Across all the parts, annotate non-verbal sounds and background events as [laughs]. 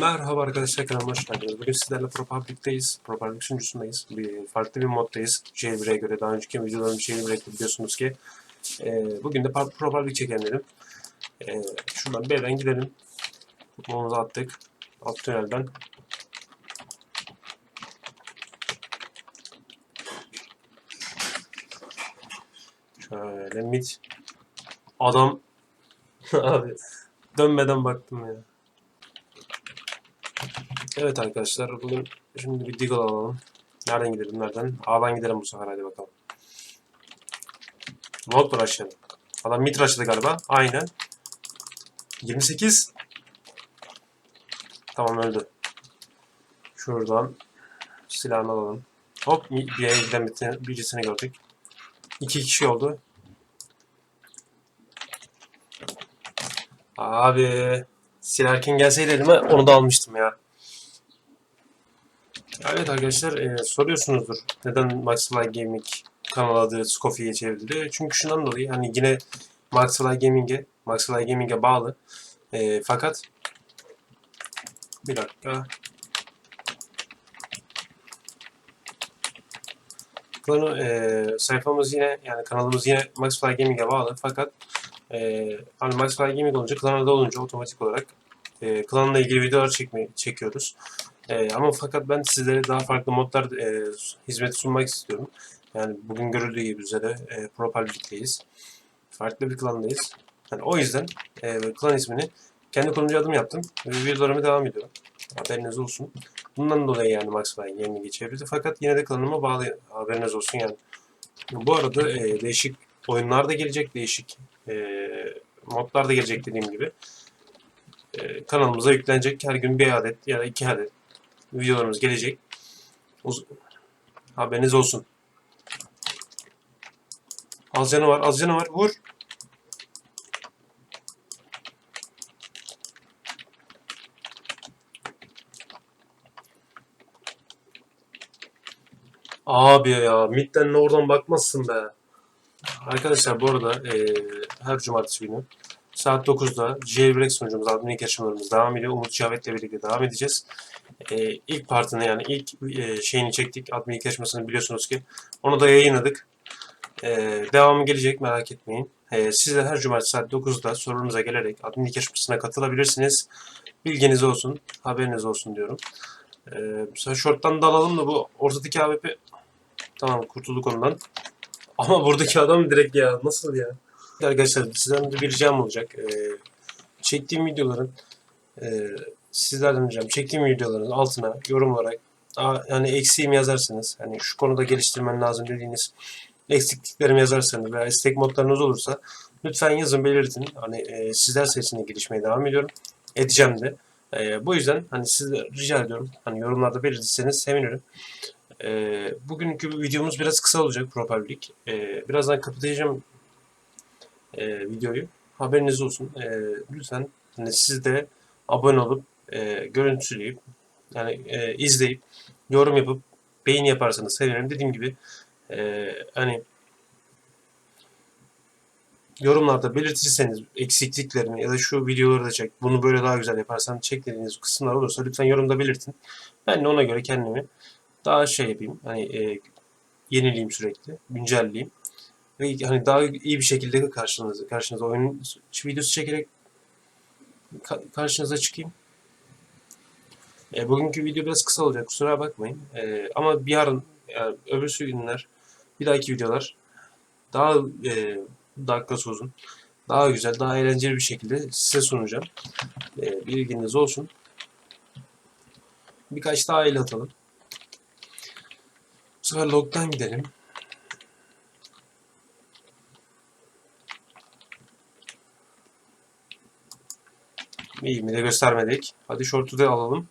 Merhaba arkadaşlar kanalıma hoş geldiniz. Bugün sizlerle ProPublic'teyiz. ProPublic sunucusundayız. Bir, farklı bir moddayız. Jailbreak'e göre daha önceki videolarım Jailbreak'te biliyorsunuz ki. Ee, bugün de Pro- ProPublic çekelim dedim. Ee, şuradan B'den gidelim. Tutmamızı attık. Alt tünelden. Şöyle mid. Adam [laughs] abi dönmeden baktım ya. Evet arkadaşlar bugün şimdi bir Deagle alalım. Nereden gidelim nereden? A'dan gidelim bu sefer hadi bakalım. Volt rush'ladı. Adam mid rush'ladı galiba. Aynen. 28. Tamam öldü. Şuradan silahını alalım. Hop bir yere giden bir- birisini gördük. İki kişi oldu. Abi silah erken gelseydi elime onu da almıştım ya. Evet arkadaşlar e, soruyorsunuzdur neden Maxfly Gaming kanal adı Scofia'ya çevrildi. Çünkü şundan dolayı hani yine Maxfly Gaming'e Maxfly Gaming'e bağlı. E, fakat bir dakika. Konu, e, sayfamız yine yani kanalımız yine Maxfly Gaming'e bağlı fakat e, hani Maxfly Gaming olunca klanada olunca otomatik olarak e, klanla ilgili videolar çekmeyi çekiyoruz. Ee, ama fakat ben sizlere daha farklı modlar e, hizmeti sunmak istiyorum. Yani bugün görüldüğü gibi üzere e, Propalbik'teyiz. Farklı bir klandayız. Yani o yüzden e, klan ismini kendi kullanıcı adım yaptım. Ve videolarıma devam ediyorum. Haberiniz olsun. Bundan dolayı yani Maxfly yerini geçebildi. Fakat yine de klanıma bağlı. Haberiniz olsun yani. Bu arada e, değişik oyunlar da gelecek. Değişik e, modlar da gelecek dediğim gibi. E, kanalımıza yüklenecek her gün bir adet ya da iki adet videolarımız gelecek. Haberiniz olsun. Az canı var, az canı var. Vur. Abi ya, midden oradan bakmazsın be. Arkadaşlar bu arada eee, her cumartesi günü saat 9'da Jailbreak sunucumuz, admin yarışmalarımız devam ediyor. Umut Cavit'le birlikte devam edeceğiz. Ee, ilk partını yani ilk e, şeyini çektik. Admin ilk yarışmasını biliyorsunuz ki. Onu da yayınladık. Ee, devamı gelecek merak etmeyin. Ee, siz de her cumartesi saat 9'da sorunuza gelerek admin ilk yarışmasına katılabilirsiniz. Bilginiz olsun, haberiniz olsun diyorum. Mesela short'tan da alalım da bu ortadaki AWP tamam kurtulduk ondan. [laughs] Ama buradaki adam direkt ya nasıl ya? Arkadaşlar sizden de bir ricam olacak. Ee, çektiğim videoların e, sizlerden ricam çektiğim videoların altına yorum olarak "Aa, yani eksiğimi yazarsanız hani şu konuda geliştirmen lazım dediğiniz eksikliklerimi yazarsanız veya istek modlarınız olursa lütfen yazın belirtin. Hani e, sizler sayesinde gelişmeye devam ediyorum. Edeceğim de. E, bu yüzden hani size rica ediyorum. Hani yorumlarda belirtirseniz sevinirim. E, bugünkü videomuz biraz kısa olacak ProPublic. E, birazdan kapatacağım e, videoyu. Haberiniz olsun. E, lütfen hani siz de abone olup e, görüntüleyip yani e, izleyip yorum yapıp beğen yaparsanız sevinirim. Dediğim gibi e, hani yorumlarda belirtirseniz eksikliklerimi ya da şu videoları da çek, bunu böyle daha güzel yaparsan çek dediğiniz kısımlar olursa lütfen yorumda belirtin. Ben de ona göre kendimi daha şey yapayım. Hani e, yenileyim sürekli, güncelleyeyim. Ve hani daha iyi bir şekilde karşınıza, karşınıza oyun videosu çekerek ka- karşınıza çıkayım. E, bugünkü video biraz kısa olacak kusura bakmayın. E, ama bir yarın yani öbürsü günler bir dahaki videolar daha e, dakikası uzun, daha güzel, daha eğlenceli bir şekilde size sunacağım. E, bilginiz olsun. Birkaç daha el atalım. Bu sefer log'dan gidelim. İyi mi de göstermedik. Hadi short'u da alalım.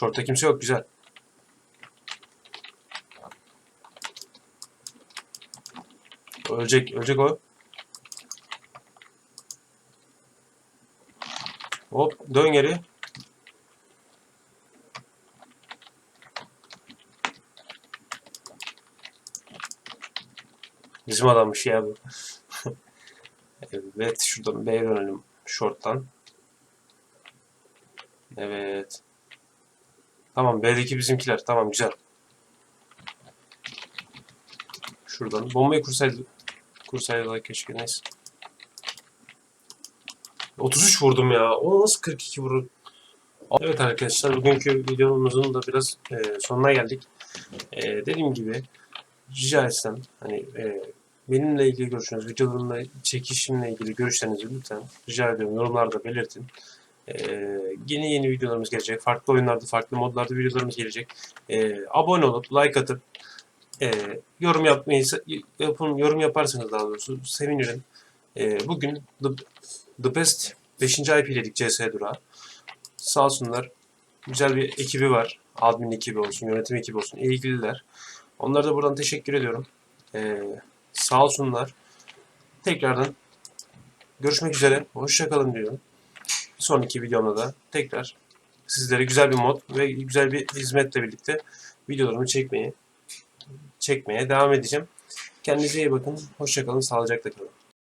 Short'ta kimse yok. Güzel. Ölecek. Ölecek o. Hop. Dön geri. Bizim adammış ya bu. evet. Şuradan B'ye dönelim. Short'tan. Evet. Tamam B'deki bizimkiler. Tamam güzel. Şuradan. Bombayı kursaydı. Kursaydı keşke neyse. 33 vurdum ya. O nasıl 42 vurur? Evet arkadaşlar bugünkü videomuzun da biraz e, sonuna geldik. E, dediğim gibi rica etsem hani e, benimle ilgili görüşleriniz, videolarımla çekişimle ilgili görüşlerinizi lütfen rica ediyorum yorumlarda belirtin. E, yeni yeni videolarımız gelecek. Farklı oyunlarda, farklı modlarda videolarımız gelecek. E, abone olup like atıp e, yorum yapmayı yapın, yorum yaparsanız daha doğrusu sevinirim. E, bugün The, The Best 5. IP'ledik CS Durağı. Sağ olsunlar. Güzel bir ekibi var. Admin ekibi olsun, yönetim ekibi olsun. ilgililer. Onlara da buradan teşekkür ediyorum. Ee, sağ olsunlar. Tekrardan görüşmek üzere. Hoşçakalın diyorum. Sonraki videomda da tekrar sizlere güzel bir mod ve güzel bir hizmetle birlikte videolarımı çekmeye çekmeye devam edeceğim. Kendinize iyi bakın. Hoşçakalın. Sağlıcakla kalın.